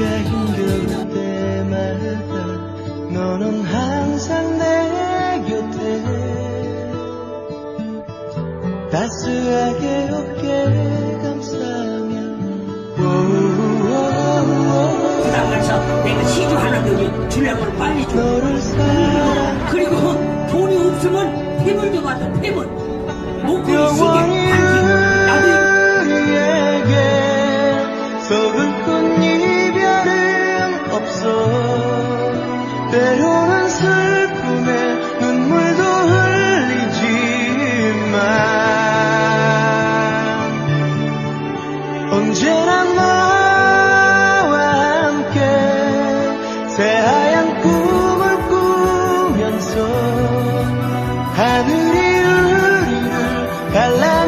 내가 힘겨울 때마다 너는 항상 내 곁에 따스하게 어깨 감싸며 오오오오 부담가서 내가 시주 하나 더 주려고 빨리 줘. 너를 사랑 그리고 돈이 없으면 폐물 좀 와서 폐물. 목걸이 영 때로는 슬픔에 눈물도 흘리지만 언제나 너와 함께 새하얀 꿈을 꾸면서 하늘이 우리를 갈라